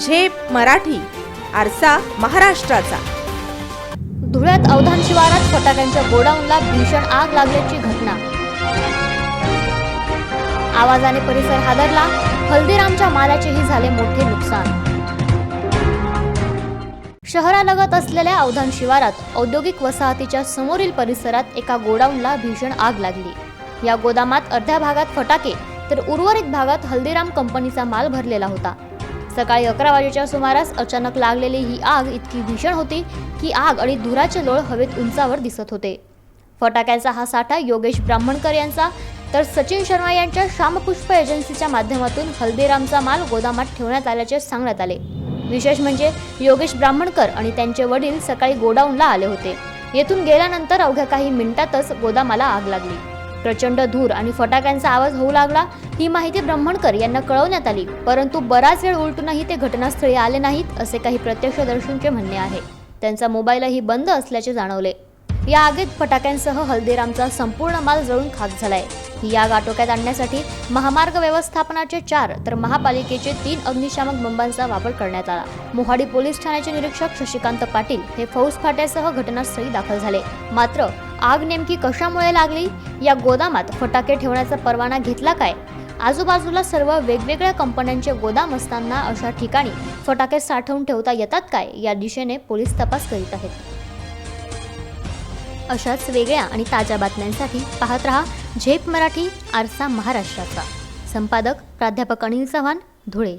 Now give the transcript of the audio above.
झेप मराठी आरसा महाराष्ट्राचा. धुळ्यात अवधान शिवारात फटाक्यांच्या गोडाऊनला भीषण आग लागल्याची घटना. आवाजाने परिसर हादरला. हल्दीरामच्या मालाचेही झाले मोठे नुकसान. शहरालगत असलेल्या अवधान शिवारात औद्योगिक वसाहतीच्या समोरील परिसरात एका गोडाऊनला भीषण आग लागली. या गोदामात अर्ध्या भागात फटाके तर उर्वरित भागात हल्दीराम कंपनीचा माल भरलेला होता. सकाळी अकरा वाजेच्या सुमारास अचानक लागलेली ही आग इतकी भीषण होती की आग आणि धुराचे लोळ हवेत उंचावर दिसत होते. फटाक्यांचा हा साठा योगेश ब्राह्मणकर यांचा तर सचिन शर्मा यांच्या श्यामपुष्प एजन्सीच्या माध्यमातून हल्दीरामचा माल गोदामात ठेवण्यात आल्याचे सांगण्यात आले. विशेष म्हणजे योगेश ब्राह्मणकर आणि त्यांचे वडील सकाळी गोडाऊनला आले होते. येथून गेल्यानंतर अवघ्या काही मिनिटातच गोदामाला आग लागली. प्रचंड धूर आणि फटाक्यांचा आवाज होऊ लागला ही माहिती ब्राह्मणकर यांना कळवण्यात आली. परंतु बराच वेळ उलटूनही ते घटनास्थळी आले नाहीत असे काही प्रत्यक्षदर्शींचे म्हणणे आहे. त्यांचा मोबाईलही बंद असल्याचे जाणवले. या आगीत फटाक्यांसह हल्दीरामचा संपूर्ण माल जळून खाक झालाय. ही आग आटोक्यात आणण्यासाठी महामार्ग व्यवस्थापनाचे चार तर महापालिकेचे तीन अग्निशामक बंबांचा वापर करण्यात आला. मोहाडी पोलीस ठाण्याचे निरीक्षक शशिकांत पाटील हे फौज फाट्यासह घटनास्थळी दाखल झाले. मात्र आग नेमकी कशामुळे लागली? या गोदामात फटाके ठेवण्याचा परवाना घेतला काय? आजूबाजूला सर्व वेगवेगळ्या कंपन्यांचे गोदाम असताना अशा ठिकाणी फटाके साठवून ठेवता येतात काय? या दिशेने पोलीस तपास करीत आहेत. अशाच वेगळ्या आणि ताज्या बातम्यांसाठी पाहत रहा झेप मराठी आरसा महाराष्ट्राचा. संपादक प्राध्यापक अनिल चव्हाण धुळे.